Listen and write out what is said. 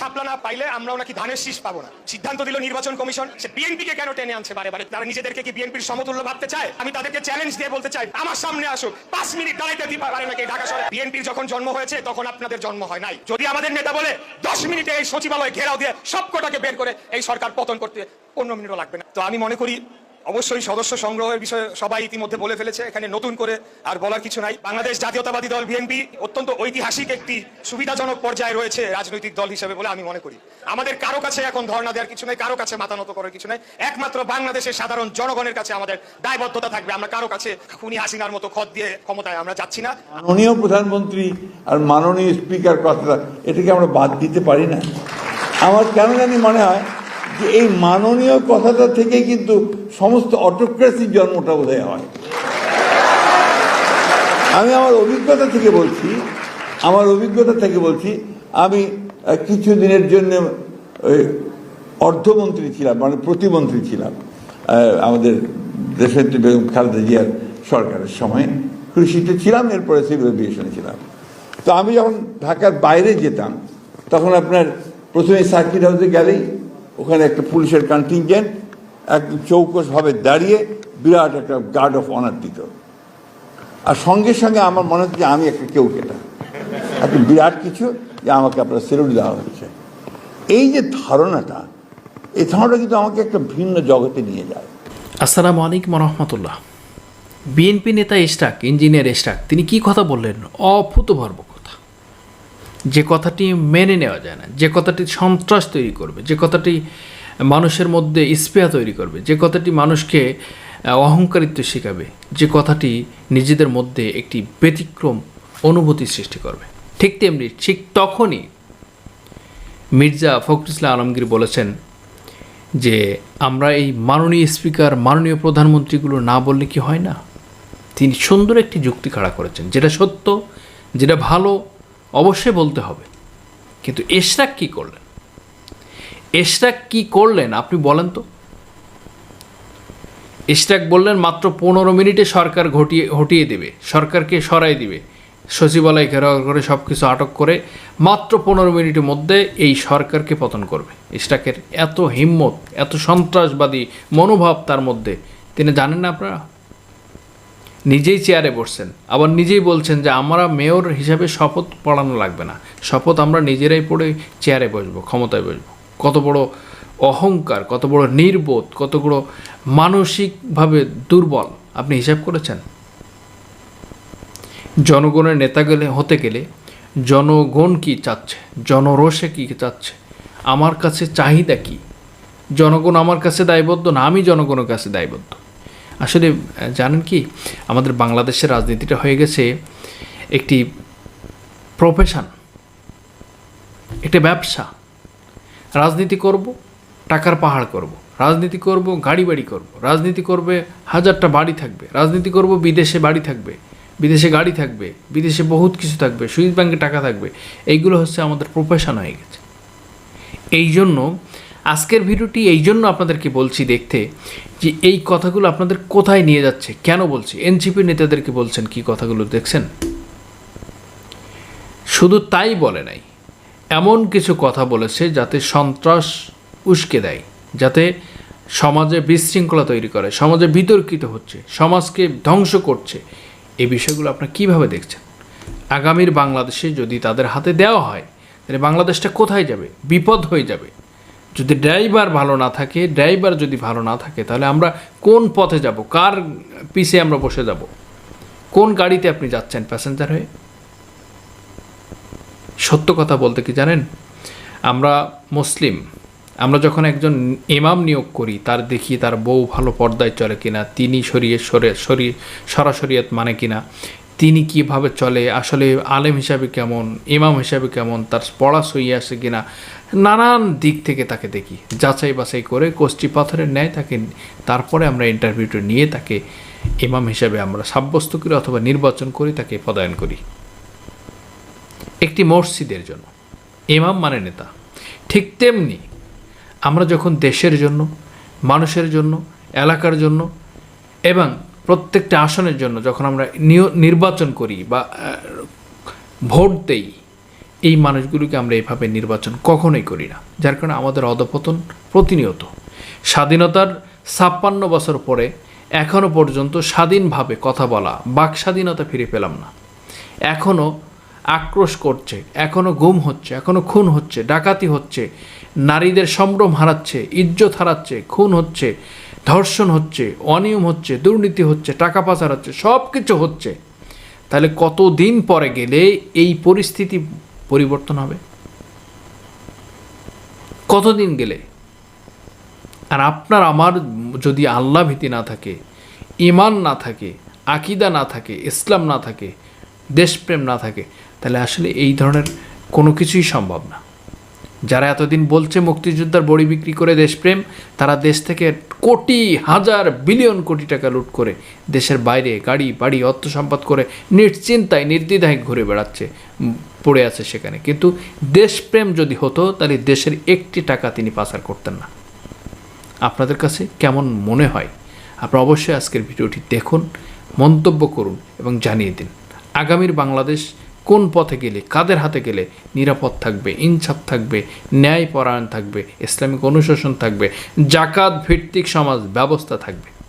সাপলা না পাইলে আমরা নাকি ধানের শীষ পাবো না। সিদ্ধান্ত দিল নির্বাচন কমিশন। সে কেন টেনে আনছে বারে বারে? তারা নিজেদেরকে কি বিএনপির সমতুল্য ভাবতে চায়? আমি তাদেরকে চ্যালেঞ্জ দিয়ে বলতে চাই, আমার সামনে আসুক। পাঁচ মিনিট দাঁড়াইতে দিতে পারে নাকি ঢাকা শহরে? বিএনপির যখন জন্ম হয়েছে, তখন আপনাদের জন্ম হয় নাই। যদি আমাদের নেতা বলে, দশ মিনিটে এই সচিবালয় ঘেরাও দিয়ে সবকটাকে বের করে এই সরকার পতন করতে পনেরো মিনিটও লাগবে না। তো আমি মনে করি অবশ্যই সদস্য সংগ্রহের বিষয়ে সবাই ইতিমধ্যে বলে ফেলেছে, এখানে নতুন করে আর বলার কিছু নাই। বাংলাদেশ জাতীয়তাবাদী দল বিএনপি অত্যন্ত ঐতিহাসিক একটি সুবিধাজনক পর্যায়ে রয়েছে রাজনৈতিক দল হিসেবে বলে আমি মনে করি। আমাদের কারও কাছে এখন ধর্ণা দেওয়ার কিছু নাই, কারও কাছে মাথা নত করার কিছু নাই। একমাত্র বাংলাদেশের সাধারণ জনগণের কাছে আমাদের দায়বদ্ধতা থাকবে। আমরা কারও কাছে খুনি হাসিনার মতো খত দিয়ে ক্ষমতায় আমরা যাচ্ছি না। মাননীয় প্রধানমন্ত্রী আর মাননীয় স্পিকার কথাটা, এটাকে আমরা বাদ দিতে পারি না। আমার কেন জানি মনে হয় যে এই মাননীয় কথাটা থেকে কিন্তু সমস্ত অটোক্রেসির জন্মটা বোধহয় হয়। আমি আমার অভিজ্ঞতা থেকে বলছি, আমার অভিজ্ঞতা থেকে বলছি, আমি কিছু দিনের জন্য, ওই অর্থমন্ত্রী ছিলাম মানে প্রতিমন্ত্রী ছিলাম আমাদের দেশের বেগম খালেদা জিয়ার সরকারের সময়। কৃষিতে ছিলাম, এরপরে সিভিল এভিয়েশনে ছিলাম। তো আমি যখন ঢাকার বাইরে যেতাম, তখন আপনার প্রথমে সার্কিট হাউসে গেলেই ওখানে একটা পুলিশের কন্টিনজেন্ট একদম চৌকসভাবে দাঁড়িয়ে বিরাট একটা গার্ড অফ অনার দিত। আর সঙ্গে সঙ্গে আমার মনে হচ্ছে যে আমি একটা কেউ কেটা একটা বিরাট কিছু যে আমাকে আপনার সেলুট দেওয়া হচ্ছে। এই যে ধারণাটা, এই ধারণাটা কিন্তু আমাকে একটা ভিন্ন জগতে নিয়ে যায়। আসসালামু আলাইকুম রহমতুল্লাহ বিএনপি নেতা ইস্টাক ইঞ্জিনিয়ার ইস্টাক তিনি কি কথা বললেন? অভূতপূর্ব যে কথাটি মেনে নেওয়া যায় না, যে কথাটি সন্ত্রাস তৈরি করবে, যে কথাটি মানুষের মধ্যে স্পেয়া তৈরি করবে, যে কথাটি মানুষকে অহংকারিত্ব শেখাবে, যে কথাটি নিজেদের মধ্যে একটি ব্যতিক্রম অনুভূতি সৃষ্টি করবে। ঠিক তেমনি, ঠিক তখনই মির্জা ফখরুল ইসলাম আলমগীর বলেছেন যে, আমরা এই মাননীয় স্পিকার, মাননীয় প্রধানমন্ত্রীগুলো না বললে কি হয় না? তিনি সুন্দর একটি যুক্তি খাড়া করেছেন, যেটা সত্য, যেটা ভালো অবশ্যই বলতে হবে। কিন্তু এশরাক কি করলেন? এশরাক কি করলেন, আপনি বলেন তো? এশরাক বললেন, মাত্র পনেরো মিনিটে সরকার ঘটিয়ে, হটিয়ে দেবে। সরকারকে সরাই দিবে। সচিবালয় ঘেরাও করে সব কিছু আটক করে মাত্র পনেরো মিনিটের মধ্যে এই সরকারকে পতন করবে। ইস্টাকের এত হিম্মত, এত সন্ত্রাসবাদী মনোভাব তার মধ্যে। তিনি জানেন না আপনারা? নিজেই চেয়ারে বসছেন। আবার নিজেই বলছেন যে, আমরা মেয়র হিসাবে শপথ পড়ানো লাগবে না। শপথ আমরা নিজেরাই পড়ে চেয়ারে বসবো, ক্ষমতায় বসবো। কত বড় অহংকার, কত বড় নির্বোধ, কত বড় মানসিকভাবে দুর্বল। আপনি হিসাব করেছেন? জনগণের নেতা গেলে, হতে গেলে জনগণ কি চাচ্ছে? জনরোষে কি চাচ্ছে? আমার কাছে চাহিদা কি? জনগণ আমার কাছে দায়বদ্ধ না, আমি জনগণের কাছে দায়বদ্ধ। আসলে জানেন কি? আমাদের বাংলাদেশের রাজনীতিটা হয়ে গেছে একটি প্রফেশন একটা ব্যবসা। রাজনীতি করব, টাকার পাহাড় করব। রাজনীতি করব, গাড়ি বাড়ি করব। রাজনীতি করবে, হাজারটা বাড়ি থাকবে। রাজনীতি করব, বিদেশে বাড়ি থাকবে। বিদেশে গাড়ি থাকবে, বিদেশে বহুত কিছু থাকবে, সুইস ব্যাংকে টাকা থাকবে। এইগুলো হচ্ছে আমাদের প্রফেশন হয়ে গেছে। এই জন্য আজকের ভিডিওটি এই জন্য আপনাদেরকে বলছি দেখতে যে এই কথাগুলো আপনাদের কোথায় নিয়ে যাচ্ছে, কেন বলছি, এনসিপি নেতাদেরকে বলছেন কি কথাগুলো দেখছেন? শুধু তাই বলে নাই, এমন কিছু কথা বলেছে যাতে সন্ত্রাস উস্কে দেয়, যাতে সমাজে বিশৃঙ্খলা তৈরি করে, সমাজে বিতর্কিত হচ্ছে, সমাজকে ধ্বংস করছে। এই বিষয়গুলো আপনারা কীভাবে দেখছেন? আগামীর বাংলাদেশে যদি তাদের হাতে দেওয়া হয়, তাহলে বাংলাদেশটা কোথায় যাবে? বিপদ হয়ে যাবে। যদি ড্রাইভার ভালো না থাকে, ড্রাইভার যদি ভালো না থাকে, তাহলে আমরা কোন পথে যাব? কার পিছে আমরা বসে যাব? কোন গাড়িতে আপনি যাচ্ছেন প্যাসেঞ্জার হয়ে? সত্য কথা বলতে কি জানেন? আমরা মুসলিম, আমরা যখন একজন ইমাম নিয়োগ করি, তার দেখি তার বউ ভালো পর্দায় চলে কিনা, তিনি সরিয়ে সরে সরি সরাসরিয়াত মানে কিনা তিনি কীভাবে চলে, আসলে আলেম হিসাবে কেমন, ইমাম হিসাবে কেমন, তার পড়া সই আসে কিনা, নানান দিক থেকে তাকে দেখি, যাচাই বাছাই করে কষ্টি পাথরের ন্যায় তাকে, তারপরে আমরা ইন্টারভিউটা নিয়ে তাকে ইমাম হিসাবে আমরা সাব্যস্ত করি অথবা নির্বাচন করি তাকে পদায়ন করি। একটি মসজিদের জন্য, ইমাম মানে নেতা। ঠিক তেমনি আমরা যখন দেশের জন্য, মানুষের জন্য, এলাকার জন্য এবং প্রত্যেকটা আসনের জন্য যখন আমরা নির্বাচন করি বা ভোট দেই, এই মানুষগুলোকে আমরা এভাবে নির্বাচন কখনোই করি না। যার কারণে আমাদের অধপতন প্রতিনিয়ত। স্বাধীনতার ছাপ্পান্ন বছর পরে এখনও পর্যন্ত স্বাধীনভাবে কথা বলা, বাক স্বাধীনতা ফিরে পেলাম না। এখনও আক্রোশ করছে এখনও গুম হচ্ছে এখনও খুন হচ্ছে, ডাকাতি হচ্ছে, নারীদের সম্ভ্রম হারাচ্ছে, ইজ্জত হারাচ্ছে, খুন হচ্ছে, ধর্ষণ হচ্ছে, অনিয়ম হচ্ছে, দুর্নীতি হচ্ছে, টাকা পাচার হচ্ছে সব কিছু হচ্ছে। তাহলে কতদিন পরে গেলে এই পরিস্থিতি পরিবর্তন হবে? কতদিন গেলে? আর আপনার, আমার যদি আল্লাহ ভীতি না থাকে ইমান না থাকে, আকিদা না থাকে, ইসলাম না থাকে দেশপ্রেম না থাকে, তাহলে আসলে এই ধরনের কোনো কিছুই সম্ভব না। যারা এতদিন বলছে মুক্তিযোদ্ধার বড়ি বিক্রি করে দেশপ্রেম, তারা দেশ থেকে কোটি, হাজার, বিলিয়ন কোটি টাকা লুট করে দেশের বাইরে গাড়ি, বাড়ি, অর্থ সম্পদ করে নিশ্চিন্তায়, নির্দ্বিধায় ঘুরে বেড়াচ্ছে, পড়ে আছে সেখানে। কিন্তু দেশপ্রেম যদি হতো, তাহলে দেশের একটি টাকা তিনি পাচার করতেন না। আপনাদের কাছে কেমন মনে হয়? আপনারা অবশ্যই আজকের ভিডিওটি দেখুন, মন্তব্য করুন এবং জানিয়ে দিন। আগামীর বাংলাদেশ কোন পথে গেলে, কাদের হাতে গেলে নিরাপদ থাকবে, ইনসাফ থাকবে ন্যায় পরায়ণ থাকবে, ইসলামিক অনুশাসন থাকবে, জাকাত ভিত্তিক সমাজ ব্যবস্থা থাকবে।